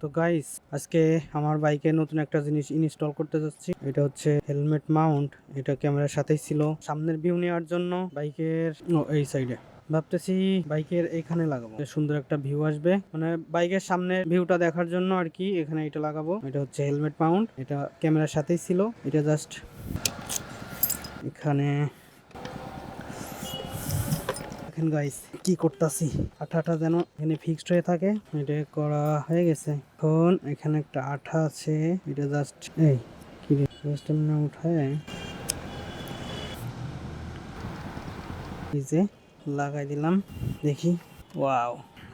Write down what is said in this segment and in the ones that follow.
তো গাইস আজকে আমার বাইকে নতুন একটা জিনিস ইনস্টল করতে যাচ্ছি। এটা হচ্ছে হেলমেট মাউন্ট এটা ক্যামেরার সাথেই ছিল। সামনের ভিউ নেওয়ার জন্য বাইকের এই সাইডে ভাবতেছি বাইকের এখানে লাগাবো। সুন্দর একটা ভিউ আসবে। মানে বাইকের সামনে ভিউটা দেখার জন্য আর কি এখানে এটা লাগাবো। এটা হচ্ছে হেলমেট মাউন্ট এটা ক্যামেরার সাথেই ছিল। এটা জাস্ট এখানে দেখেন গাইস কি করতাছি? আঠাটা যেন এখানে ফিক্সড হয়ে থাকে, এটা করা হয়ে গেছে। এখন এখানে একটা আঠা আছে, এটা জাস্ট এই, কি জাস্ট এমনি উঠায়। যে, লাগাই দিলাম, দেখি। ওয়াও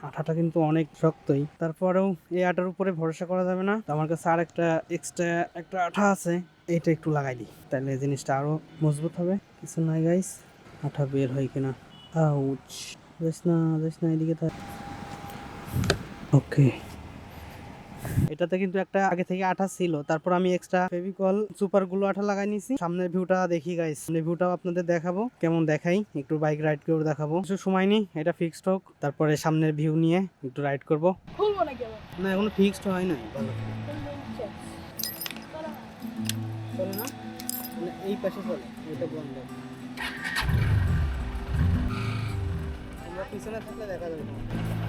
আঠাটা কিন্তু অনেক শক্তই। তারপরেও এই আটার উপরে ভরসা করা যাবে না। আমার কাছে আর একটা এক্সট্রা একটা আঠা আছে এটা একটু লাগাই দিই। তাহলে জিনিসটা আরও মজবুত হবে। কিছু নাই গাইস আঠা বের হয় কিনা। আউচ যাস না যাস না এদিকে থাক। ওকে এটাতে কিন্তু একটা আগে থেকে আঠা ছিল। তারপর আমি এক্সট্রা ফেভিকল সুপারগুলো আঠা লাগাই নিয়েছি সামনের ভিউটা দেখি গাইস সামনের ভিউটাও আপনাদের দেখাবো। কেমন দেখাই? একটু বাইক রাইড করে দেখাবো। কিছু সময় নেই এটা ফিক্সড হোক। তারপরে সামনের ভিউ নিয়ে একটু রাইড করব। খুলবো না এখনও ফিক্সড হয় নাই। চলে না? মানে এই পাশে চলে এটা বন্ধ। পিছনে থাকলে দেখা যাবে।